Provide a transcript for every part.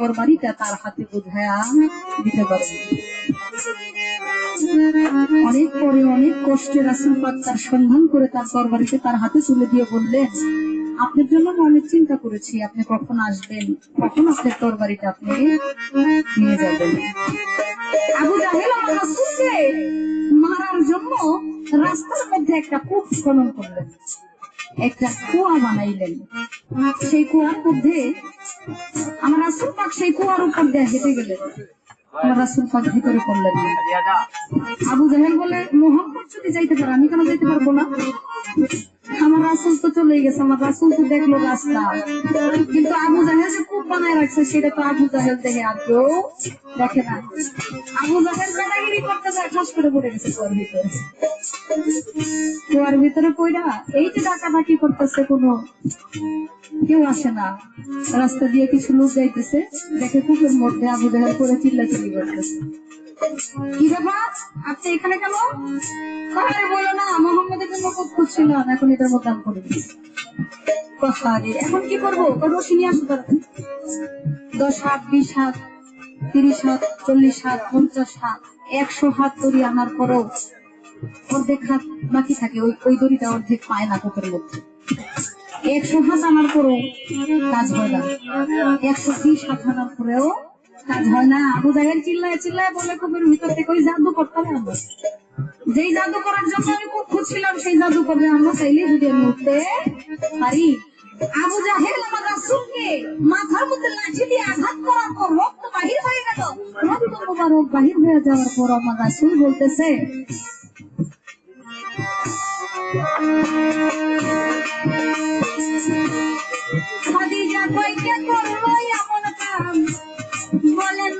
তরবারিটা তার হাতে বোঝায়া দিতে পারবে অনেক পরে অনেক কষ্টে রাসুল পাক তার সন্ধান করে তার তরবারিতে তার হাতে তুলে দিয়ে বললেন আপনার জন্য আমি অনেক চিন্তা করেছি আপনি কখন আসবেন কখন আপনার তরবারিটা আপনি নিয়ে যাবেন মারার জন্য রাস্তার মধ্যে একটা কূপ খনন করলেন একটা কুয়া বানাইলেন সেই কুয়ার মধ্যে আমার রাসুল পাক সেই কুয়ার উপর দিয়ে হেঁটে গেলেন আমার রাসুল পাক ভিতরে পড়লেন আবু জাহেল বলে, মোহাম্মদ যদি যাইতে পারে, আমি কেন যাইতে পারব না? আমার রাসুল তো চলে গেছে, আমার রাসুল তো দেখল রাস্তা। কিন্তু আবু জাহেল যে কূপ বানায় রাখছে, সেটা তো আবু জাহেল দেখে আর কেউ দেখে না। আবু জাহেল বেটাগিরি করতে যায়, ঠাস করে পড়ে গেছে কুয়ার ভিতরে। কুয়ার ভিতরে পড়া এই যে ডাকাডাকি করতেছে কোনো কেউ আসে না। রাস্তা দিয়ে কিছু লোক যাইতেছে, দেখে কূপের মধ্যে আবু জাহেল করে চিল্লাচিল্লি করতেছে। কি ব্যাপার? আপনি এখানে কেন? আরে বলো না, মোহাম্মদের জন্য এখন করে এখন কি করব? নিয়ে দশ হাত, বিশ হাত, তিরিশ হাত, চল্লিশ হাত, পঞ্চাশ হাত, একশো হাত দড়ি আনার পরেও অর্ধেক হাত বাকি থাকে, ওই ওই দড়িটা অর্ধেক পায় না কোপের মধ্যে। একশো হাত আনার পরেও কাজ হয় না। একশো বিশ হাত আনার পরেও যেই জাদু করার জন্য আমি খুঁজছিলাম সেই জাদু করবে আমরা যদি পারি। আবু জাহেল মাথার মধ্যে লাঠি দিয়ে আঘাত করার পর রক্ত বাহির হয়ে গেল। রক্ত বাহির হয়ে যাওয়ার পর বলতেছে, খাদিজা কইকে করল এমন কাম। বলেন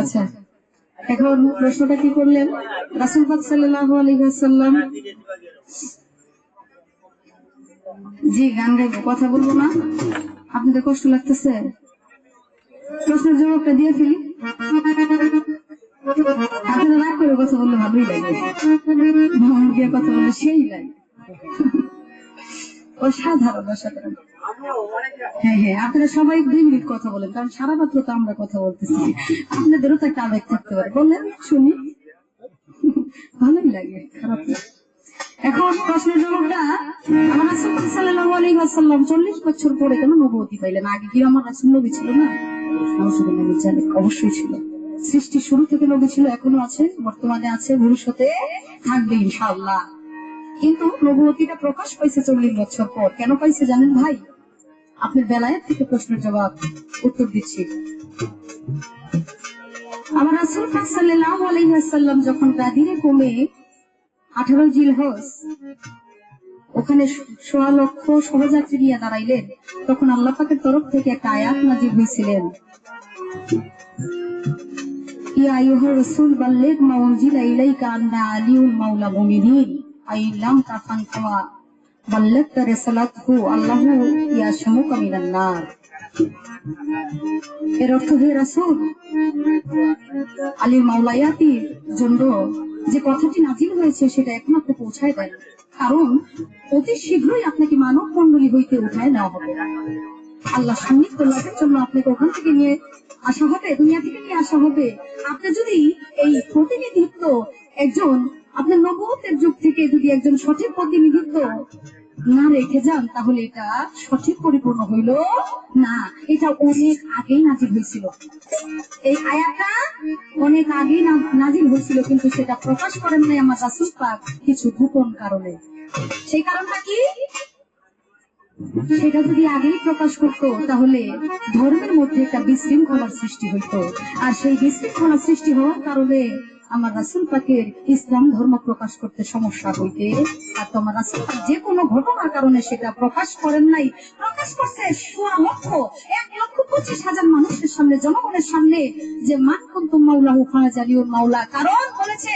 আচ্ছা এখন প্রশ্নটা কি করলেন? রাসুল পাক সাল্লাল্লাহু জি, গান গাইবো, কথা বলব না। আপনাদের কষ্ট লাগতেছে? প্রশ্নের জবাবটা দিয়ে ফেলি। আপনারা রাগ করে কথা বললে ভালোই লাগে, কথা বললে সেই লাগে। অসাধারণ অসাধারণ। হ্যাঁ হ্যাঁ আপনারা সবাই দুই মিনিট কথা বলেন, কারণ সারা রাত্র তো আমরা কথা বলতেছি। আপনাদেরও তো একটা আবেগ থাকতে পারে। বলেন শুনি। ভালোই লাগে, খারাপ এখন প্রশ্নের জবাবটা, আমার রাসূল সাল্লাল্লাহু আলাইহি ওয়াসাল্লাম 40 বছর পরে কেন নবুয়তি পাইলেন। আগে কি আমার রাসূল নবী ছিল না? অবশ্যই ছিল। সৃষ্টি শুরু থেকে নবী ছিল, এখনও আছে, বর্তমানে আছে, ভবিষ্যতে থাকবে ইনশাআল্লাহ। কিন্তু নবুয়তিটা প্রকাশ পাইছে চল্লিশ বছর পর। কেন পাইছে জানেন ভাই? আপনার বেলায়েত থেকে প্রশ্নের জবাব উত্তর দিচ্ছি। আমার রাসূল আলাইহি ওয়াসাল্লাম যখন গাদিরে কমে আঠারো জিলহজ, ওখানে সোয়া লক্ষ সহযাত্রী নিয়ে দাঁড়াইলেন, তখন আল্লাহ পাকের তরফ থেকে একটা আয়াত নাজির হয়েছিলেন ইয়া আইয়ুহার রাসূল, বাল্লিগ মা উনজিলা ইলাইকা আন্না আলিউল মাওলা মুমিনিন। এর অর্থ হে রাসূল জন্য যে কথাটি নাজিল হয়েছে সেটা পৌঁছায় কারণ, অতি শীঘ্রই আপনাকে মানব মন্ডলী হইতে উঠায় নেওয়া হবে। আল্লাহ সান্নিধ্য লাভের জন্য আপনাকে ওখান থেকে নিয়ে আসা হবে, দুনিয়া থেকে নিয়ে আসা হবে। আপনি যদি এই প্রতিনিধিত্ব একজন আপনার নবতের যুগ থেকে যদি একজন সঠিক প্রতিনিধিত্ব না রেখে যান, তাহলে এটা সঠিক পরিপূর্ণ হইল না। এটা অনেক আগেই নাজিল হয়েছিল। এই আয়াতটা অনেক আগেই নাজিল হয়েছিল, কিন্তু সেটা প্রকাশ করেন নাই আমার রাসুল পাক কিছু গোপন কারণে। সেই কারণটা কি? সেটা যদি আগেই প্রকাশ করতো, তাহলে ধর্মের মধ্যে একটা বিশৃঙ্খলার সৃষ্টি হইতো। আর সেই বিশৃঙ্খলার সৃষ্টি হওয়ার কারণে আমার রাসুল পাকের ইসলাম ধর্ম প্রকাশ করতে সমস্যা হইতে আর তো আমার রাসুল যে কোনো ঘটনার কারণে সেটা প্রকাশ করেন নাই। প্রকাশ করছে সোয়া লক্ষ এক লক্ষ পঁচিশ হাজার মানুষের সামনে, জনগণের সামনে যে, মান কুন্তুম মাওলা হুফানা জালিউল মাওলা কারণ বলেছে,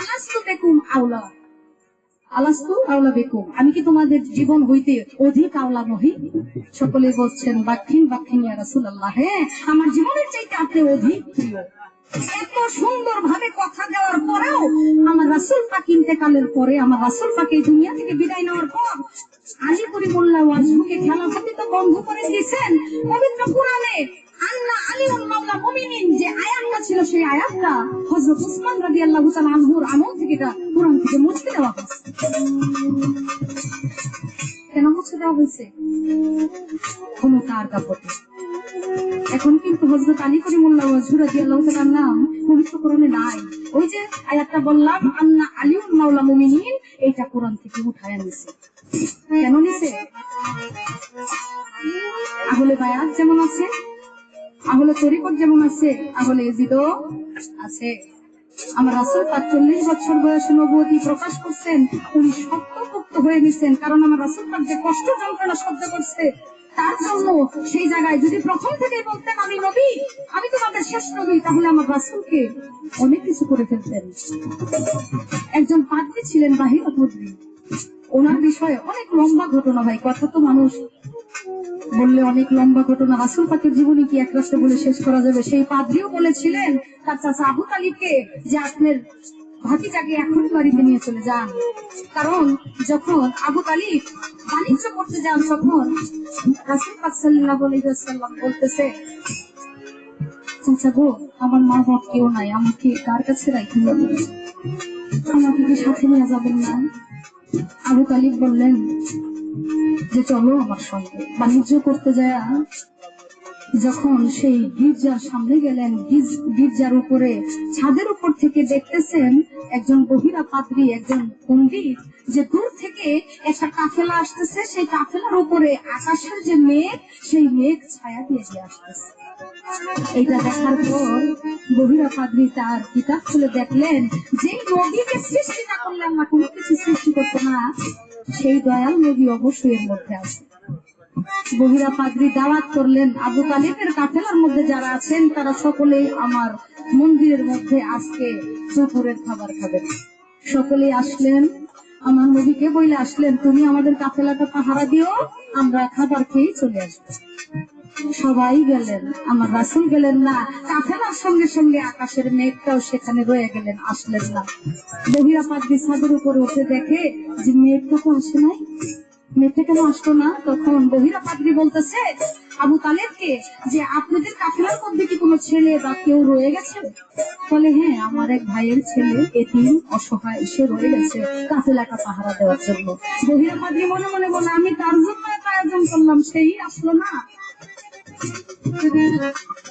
আলাস্তু বেকুম আওলা আলাস্তু আওলা বেকুম। আমি কি তোমাদের জীবন হইতে অধিক আওলা নহি? সকলে বলছেন বাক্ষিন বাক্ষিন ইয়া রাসূলুল্লাহ হ্যাঁ আমার জীবনের চাইতে আপনি অধিক প্রিয়। এত সুন্দর ভাবে কথা দেওয়ার পরেও আমার রাসূল পাক ইন্তেকালের পরে, আমার রাসূল পাক এই দুনিয়া থেকে বিদায় নেওয়ার পর আলী করিমুল্লাহ ওয়াজহুকে খেলাফতি তো বন্ধ করে দিয়েছেন। পবিত্র কোরআনে আল্লাহ আলিউল হযরত উসমান আমল থেকে এটা কোরআন কেন মুছে দেওয়া হয়েছে? কাপড়ে এখন কিন্তু হজরত আলী করিমুল্লাহ রাদিয়াল্লাহু তাআলার নাম পবিত্র কোরআনে নাই। ওই যে আয়াতটা বললাম, আন্না আলিউল মাওলা মুমিনিন এটা কোরআন থেকে উঠায় নিছে কেন নিছে? আহলে বায়াত যেমন আছে, আহলে তরিকত যেমন আছে, আহলে এজিদও আছে। আমার রাসূল পাক চল্লিশ বছর বয়সে নবুয়তি প্রকাশ করছেন, উনি শক্তপোক্ত হয়ে গেছেন, কারণ আমার রাসূল পাক যে কষ্ট যন্ত্রণা সহ্য করছে তার জন্য সেই জায়গায় যদি প্রথম থেকে বলতেন, আমি নবী, আমি তোমাদের শেষ নবী, তাহলে আমার রাসূলকে অনেক কিছু করে ফেলতেন। একজন পাদ্রী ছিলেন বাহির পদ্রী ওনার বিষয়ে অনেক লম্বা ঘটনা ভাই কথা তো মানুষ বললে অনেক লম্বা ঘটনা। রাসুল পাকের জীবনী কি এক রাস্তা বলে শেষ করা যাবে? সেই পাদ্রিও বলেছিলেন, তার চাচা আবু তালিবকে যে আপনার ভাতিটাকে এখন বাড়িতে নিয়ে চলে যান। কারণ যখন আবু তালিব বাণিজ্য করতে যান, তখন রাসুল পাক সাল্লাল্লাহু বলতেছে, চাচা গো, আমার মা বাপ কেউ নাই, আমাকে কার কাছে রাখতে যাবেন আমাকে কি সাথে নিয়ে যাবেন না? আবু তালিব বললেন, যে চলো আমার সঙ্গে, বাণিজ্য করতে যায় যখন সেই গির্জার সামনে গেলেন গির্জার উপরে, ছাদের উপর থেকে দেখতেছেন একজন বহিরা পাদ্রী, একজন পণ্ডিত যে দূর থেকে একটা কাফেলা আসতেছে, সেই কাফেলার উপরে আকাশের যে মেঘ, সেই মেঘ ছায়া দিয়ে আসতেছে। এটা দেখার পর বহিরা পাদ্রী তার কিতাব খুলে দেখলেন যে নদীকে সৃষ্টি না করলে আল্লাহ কোনো কিছু সৃষ্টি করতো না। সেই দয়াল নবী অবশ্যই এর মধ্যে আছে। বহিরা পাদ্রী দাওয়াত করলেন আবু তালিবের কাফেলার মধ্যে যারা আছেন, তারা সকলেই আমার মন্দিরের মধ্যে আজকে দুপুরের খাবার খাবেন। সকলেই আসলেন, আমার নবীকে বইলে আসলেন, তুমি আমাদের কাফেলাটা পাহারা দিও, আমরা খাবার খেয়ে চলে আসব। সবাই গেলেন, আমার রাসুল গেলেন না, কাফেলার সঙ্গে সঙ্গে আকাশের মেঘটাও সেখানে রয়ে গেলেন, আসলেন না। বহিরা পাদ্রী ছাদের উপরে উঠে দেখে যে মেঘটা তো আসে নাই। মেয়েটা কেন আসলো না, তখন বহিরা পাদ্রি বলতেছে, আবু তালেবকে, যে আপনাদের কাফেলার মধ্যে কি কোনো ছেলে বা কেউ রয়ে গেছে? বলে হ্যাঁ আমার এক ভাইয়ের ছেলে এতিম, অসহায়, সে রয়ে গেছে কাফেলাটা পাহারা দেওয়ার জন্য। বহিরা পাদ্রি মনে মনে বলে, আমি তার জন্য একটা আয়োজন করলাম, সেই আসলো না।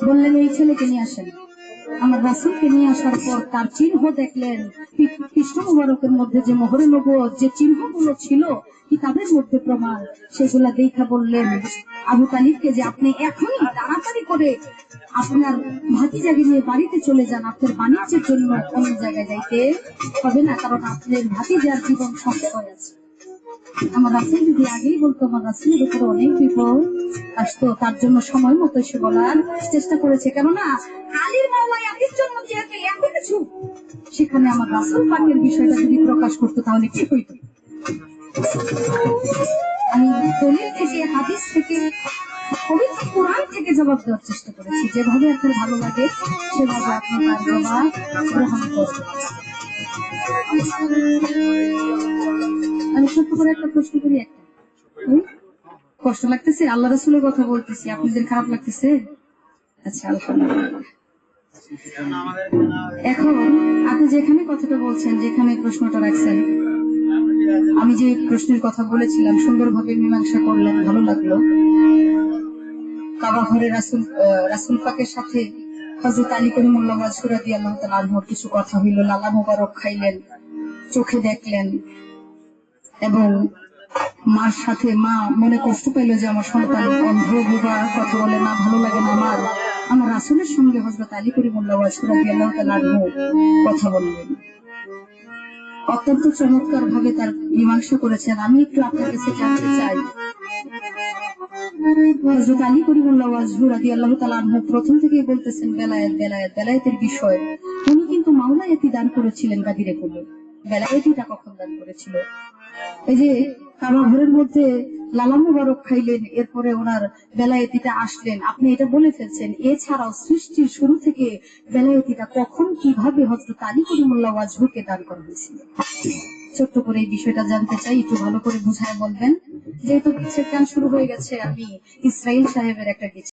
বললেন, এই ছেলেকে নিয়ে আসেন। আমার রাসুলকে নিয়ে আসার পর তার চিহ্ন দেখলেন কৃষ্ণ মুবারকের মধ্যে যে মোহরে নবুয়ত যে চিহ্নগুলো ছিল কিতাবের মধ্যে প্রমাণ? সেগুলা দেখা বললেন আবু তালিবকে যে আপনি এখনই তাড়াতাড়ি করে আপনার ভাতিজাকে নিয়ে বাড়িতে চলে যান, আপনার বাণিজ্যের জন্য অন্য জায়গায় যাইতে হবে না, কারণ আপনার ভাতিজার জীবন সংশয় আছে আমার রাসুল যদি আগেই বলতো, আমার রাসুলের উপরে অনেক বিপদ আসতো, তার জন্য সময় মতো এসে বলার চেষ্টা করেছে। কেননা, আলীর মাওলা আলীর জন্য যেহেতু এত কিছু সেখানে আমার রাসুল পাকের বিষয়টা যদি প্রকাশ করতো, তাহলে কি হইতো? আমি দলিল থেকে, হাদিস থেকে, পবিত্র কোরআন থেকে জবাব দেওয়ার চেষ্টা করেছি। যেভাবে আপনার ভালো লাগে, সেভাবে আপনি তার জবাব গ্রহণ করবেন। আমি ছোট্ট করে একটা প্রশ্ন করি, একটা। কষ্ট লাগতেছে? আল্লাহ রসুলের কথা বলতেছি, আপনাদের খারাপ লাগতেছে? আচ্ছা আলহামদুলিল্লাহ। এখন আপনি যেখানে কথাটা বলছেন, যেখানে প্রশ্নটা রাখছেন, আমি যে প্রশ্নের কথা বলেছিলাম, সুন্দরভাবে মীমাংসা করলেন, ভালো লাগল। কাবা ঘরে রাসুল রাসুল পাকের সাথে হজরত আলী সুরাদি আল্লাহ কিছু কথা হইল। লালা মোবারক খাইলেন, চোখে দেখলেন এবং মার সাথে মা মনে কষ্ট পেল যে আমার সন্তান অন্ধ বোবা কথা বলে, না ভালো লাগে না আমার। আমার রাসুলের সঙ্গে হজরত আলী করিমুল্লাহ আল্লাহ কথা বললেন। অত্যন্ত চমৎকার ভাবে তার মীমাংসা করেছেন। আমি একটু আপনার কাছে জানতে চাই। হযরত আলী করিমুল্লাহ রাদিয়াল্লাহু তাআলা আনহু প্রথম থেকেই বলতেছেন, বেলায়েত বেলায়েত, বেলায়েতের বিষয়। উনি কিন্তু মাওলায়েতি দান করেছিলেন গাদিরে কোলে। বেলায়েতিটা কখন দান করেছিল? এই যে কাবা ঘরের মধ্যে লালা মুবারক খাইলেন, এরপরে ওনার বেলায়েতিটা আসলেন। আপনি এটা বলে ফেলছেন। এছাড়াও সৃষ্টির শুরু থেকে বেলায়েতিটা কখন, কীভাবে হস্ত আলী করিমুল্লাহ ওয়াজহুকে দান করা হয়েছিল ছোট্ট করে এই বিষয়টা জানতে চাই, একটু ভালো করে বুঝায় বলবেন। যেহেতু গান শুরু হয়ে গেছে? আমি ইসরাইল সাহেবের একটা কিছু